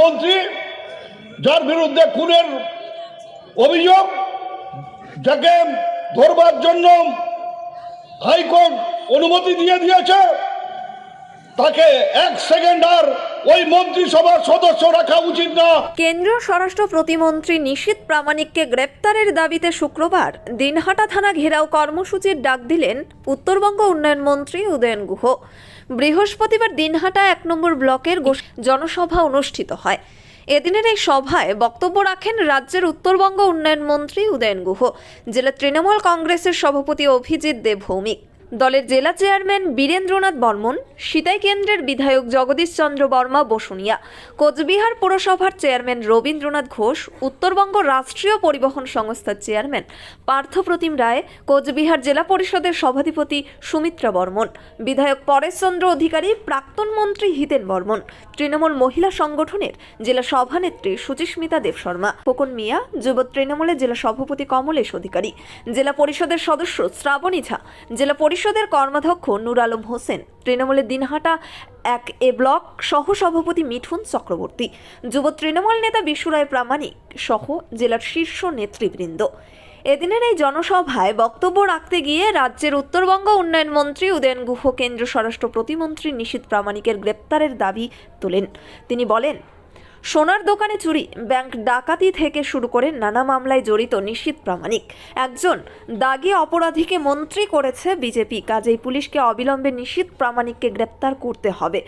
মন্ত্রী যার বিরুদ্ধে খুনের অভিযোগ, যাকে ধরবার জন্য হাইকোর্ট অনুমতি দিয়ে দিয়েছে, তাকে এক সেকেন্ড আর ওই মন্ত্রিসভার সদস্য রাখা উচিত না। কেন্দ্রীয় স্বরাষ্ট্র প্রতিমন্ত্রী নিশীত প্রামাণিককে গ্রেপ্তারের দাবিতে শুক্রবার দিনহাটা থানা ঘেরাও কর্মসূচির ডাক দিলেন উত্তরবঙ্গ উন্নয়ন মন্ত্রী উদয়ন গুহ। বৃহস্পতিবার দিনহাটা এক নম্বর ব্লকের জনসভা অনুষ্ঠিত হয়। এদিনের এই সভায় বক্তব্য রাখেন রাজ্যের উত্তরবঙ্গ উন্নয়ন মন্ত্রী উদয়ন গুহ, জেলা তৃণমূল কংগ্রেসের সভাপতি অভিজিৎ দেব ভৌমিক। দলের জেলা চেয়ারম্যান বীরেন্দ্রনাথ বর্মন, সিতাই কেন্দ্রের বিধায়ক জগদীশ চন্দ্র বর্মা বসুনিয়া, কোচবিহার পুরসভার চেয়ারম্যান রবীন্দ্রনাথ ঘোষ, উত্তরবঙ্গ রাষ্ট্রীয় পরিবহন সংস্থার চেয়ারম্যান পার্থপ্রতিম রায়, কোচবিহার জেলা পরিষদের সভাধিপতি সুমিত্রা বর্মন, বিধায়ক পরেশচন্দ্র অধিকারী, প্রাক্তন মন্ত্রী হিতেন বর্মন, তৃণমূল মহিলা সংগঠনের জেলা সভানেত্রী সুচিস্মিতা দেব শর্মা, খোকন মিয়া, যুব তৃণমূলের জেলা সভাপতি কমলেশ অধিকারী, জেলা পরিষদের সদস্য শ্রাবণী ঝা, জেলা পরিষদের কর্মাধ্যক্ষ নুর আলম হোসেন, তৃণমূলের দিনহাটা এক এ ব্লক সহ সভাপতি মিঠুন চক্রবর্তী, যুব তৃণমূল নেতা বিশ্বরায় প্রামাণিক সহ জেলার শীর্ষ নেতৃবৃন্দ। এদিনের এই জনসভায় বক্তব্য রাখতে গিয়ে রাজ্যের উত্তরবঙ্গ উন্নয়ন মন্ত্রী উদয়ন গুহ কেন্দ্র স্বরাষ্ট্র প্রতিমন্ত্রী নিশীত প্রামাণিকের গ্রেপ্তারের দাবি তোলেন। তিনি বলেন সোনার দোকানে চুরি, ব্যাংক ডাকাতি থেকে শুরু করে নানা মামলায় জড়িত নিশ্চিত প্রামাণিক। একজন দাগি অপরাধীকে মন্ত্রী করেছে বিজেপি, কাজেই পুলিশকে অবিলম্বে নিশ্চিত প্রামাণিককে গ্রেপ্তার করতে হবে।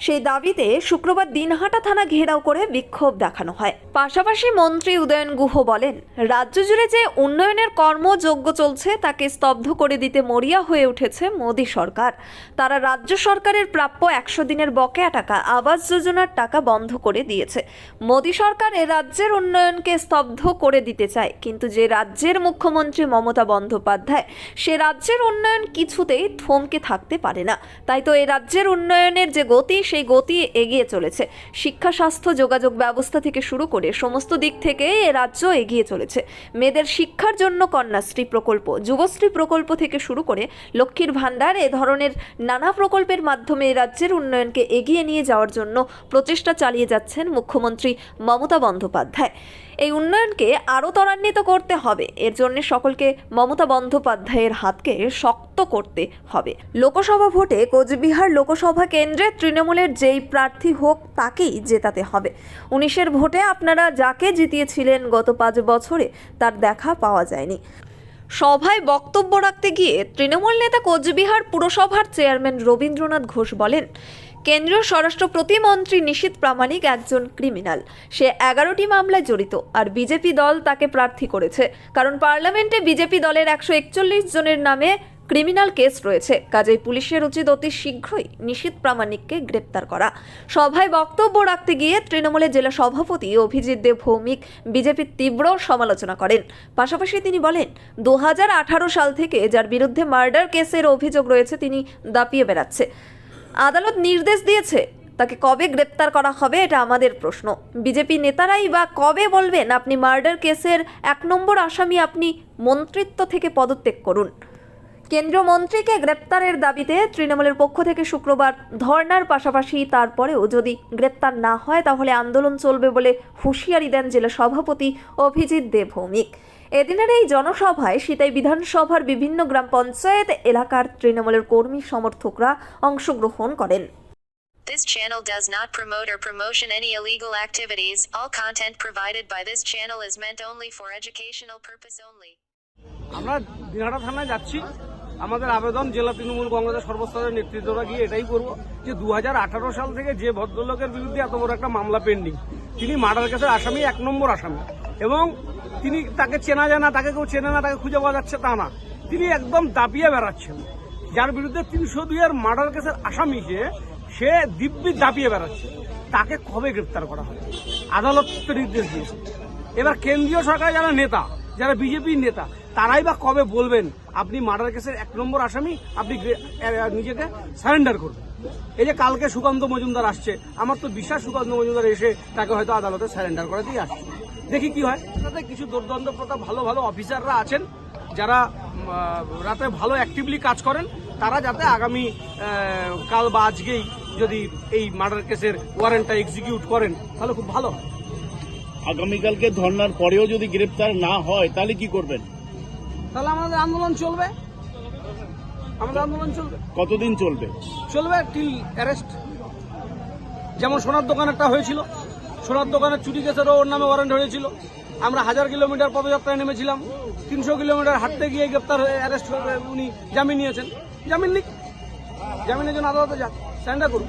সেই দাবিতে শুক্রবার দিনহাটা থানা ঘেরাও করে বিক্ষোভ দেখানো হয়। পাশাপাশি মন্ত্রী উদয়ন গুহ বলেন, রাজ্য জুড়ে যে উন্নয়নের কর্মযজ্ঞ চলছে, তাকে স্তব্ধ করে দিতে মরিয়া হয়ে উঠেছে মোদী সরকার। তারা রাজ্য সরকারের প্রাপ্য একশো দিনের বকেয়া টাকা, আবাস যোজনার টাকা বন্ধ করে দিয়েছে। মোদী সরকার এ রাজ্যের উন্নয়নকে স্তব্ধ করে দিতে চায়, কিন্তু যে রাজ্যের মুখ্যমন্ত্রী মমতা বন্দ্যোপাধ্যায়, সে রাজ্যের উন্নয়ন কিছুতেই থমকে থাকতে পারে না। তাই তো এই রাজ্যের উন্নয়নের যে গতি, সেই গতি এগিয়ে চলেছে। শিক্ষা, স্বাস্থ্য, যোগাযোগ ব্যবস্থা থেকে শুরু করে সমস্ত দিক থেকে এ রাজ্য এগিয়ে চলেছে। মেয়েদের শিক্ষার জন্য কন্যাশ্রী প্রকল্প, যুবশ্রী প্রকল্প থেকে শুরু করে লক্ষ্মীর ভাণ্ডার, এ ধরনের নানা প্রকল্পের মাধ্যমে এ রাজ্যের উন্নয়নকে এগিয়ে নিয়ে যাওয়ার জন্য প্রচেষ্টা চালিয়ে যাচ্ছেন মুখ্যমন্ত্রী মমতা বন্দ্যোপাধ্যায়। এই উন্নয়নকে আরও ত্বরান্বিত করতে হবে। এর জন্য সকলকে মমতা বন্দ্যোপাধ্যায়ের হাতকে শক্ত করতে হবে। লোকসভা ভোটে কোচবিহার লোকসভা কেন্দ্রে তৃণমূলের যেই প্রার্থী হোক, তাকেই জেতাতে হবে। উনিশের ভোটে আপনারা যাকে জিতিয়েছিলেন গত পাঁচ বছরে, তার দেখা পাওয়া যায়নি। সভায় বক্তব্য রাখতে গিয়ে তৃণমূল নেতা কোচবিহার পুরসভার চেয়ারম্যান রবীন্দ্রনাথ ঘোষ বলেন কেন্দ্রীয় স্বরাষ্ট্র প্রতিমন্ত্রী নিশীত প্রামাণিক একজন ক্রিমিনাল। সে এগারোটি মামলায় জড়িত, আর বিজেপি দল তাকে প্রার্থী করেছে। কারণ পার্লামেন্টে বিজেপি দলের একশো একচল্লিশ জনের নামে ক্রিমিনাল কেস রয়েছে। কাজেই পুলিশের উচিত অতি শীঘ্রই নিশীত প্রামাণিককে গ্রেপ্তার করা। সভায় বক্তব্য রাখতে গিয়ে তৃণমূলের জেলা সভাপতি অভিজিৎ দেব ভৌমিক বিজেপির তীব্র সমালোচনা করেন। পাশাপাশি তিনি বলেন, দু হাজার আঠারো সাল থেকে যার বিরুদ্ধে মার্ডার কেসের অভিযোগ রয়েছে, তিনি দাপিয়ে বেড়াচ্ছে। আদালত নির্দেশ দিয়েছে, তাকে কবে গ্রেপ্তার করা হবে এটা আমাদের প্রশ্ন। বিজেপি নেতারাই বা কবে বলবেন আপনি মার্ডার কেসের এক নম্বর আসামি আপনি মন্ত্রিত্ব থেকে পদত্যাগ করুন। কেন্দ্রীয় মন্ত্রীকে গ্রেপ্তারের দাবিতে তৃণমূলের পক্ষ থেকে শুক্রবার ধর্নার পাশাপাশি তারপরেও যদি গ্রেপ্তার না হয় তাহলে আন্দোলন চলবে বলে হুঁশিয়ারি দেন জেলা সভাপতি অভিজিৎ দেব ভৌমিক এদিনের এই জনসভায় সিতাই বিধানসভার বিভিন্ন গ্রাম পঞ্চায়েত এলাকার তৃণমূলের কর্মী সমর্থকরা অংশগ্রহণ করেন This channel does not promote or promotion any illegal activities. All content provided by this channel is meant only for educational purpose only. আমরা দিনহাটা থানায় যাচ্ছি আমাদের আবেদন জেলা তৃণমূল কংগ্রেসের সর্বস্তরের নেতৃত্বরা গিয়ে এটাই করব যে দু হাজার আঠারো সাল থেকে যে ভদ্রলোকের বিরুদ্ধে এত বড় একটা মামলা পেন্ডিং তিনি মার্ডার কেসের আসামি, এক নম্বর আসামি। এবং তিনি তাকে চেনা যায় না, তাকে কেউ চেনে না, তাকে খুঁজে পাওয়া যাচ্ছে তা না। তিনি একদম দাপিয়ে বেড়াচ্ছেন। যার বিরুদ্ধে তিনশো দুইয়ের মার্ডার কেসের আসামি সে সে দিব্যি দাপিয়ে বেড়াচ্ছে। তাকে কবে গ্রেপ্তার করা হবে? আদালত নির্দেশ দিয়েছে। এবার কেন্দ্রীয় সরকার যারা নেতা, যারা বিজেপির নেতা তারাই বা কবে বলবেন আপনি মার্ডার কেসের এক নম্বর আসামি, আপনি নিজেকে সারেন্ডার করবেন। এই যে কালকে সুকান্ত মজুমদার আসছে, আমার তো বিশ্বাস সুকান্ত মজুমদার এসে তাকে হয়তো আদালতে সারেন্ডার দিয়ে আসছে। দেখি কি হয়। তাতে কিছু দুর্দণ্ড প্রতাপ ভালো ভালো অফিসাররা আছেন, যারা রাতে ভালো অ্যাক্টিভলি কাজ করেন, তারা যাতে আগামী কাল বা আজকেই যদি এই মার্ডার কেসের ওয়ারেন্টটা এক্সিকিউট করেন, তাহলে খুব ভালো হয়। আগামীকালকে ধর্নার পরেও যদি গ্রেপ্তার না হয়, তাহলে কি করবেন? তাহলে আমাদের আন্দোলন চলবে? আমাদের আন্দোলন চলবে। কতদিন চলবে? চলবে টিল অ্যারেস্ট যেমন সোনার দোকানেরটা হয়েছিল। সোনার দোকানের চুরি কেসেরও ওর নামে ওয়ারেন্ট হয়েছিল। আমরা হাজার কিলোমিটার পদযাত্রায় নেমেছিলাম। তিনশো কিলোমিটার হাঁটতে গিয়ে গ্রেপ্তার হয়ে অ্যারেস্ট উনি জামিন নিয়েছেন। জামিন নিক। জামিনের জন্য আদালতে যাক স্যান্ডার করুন।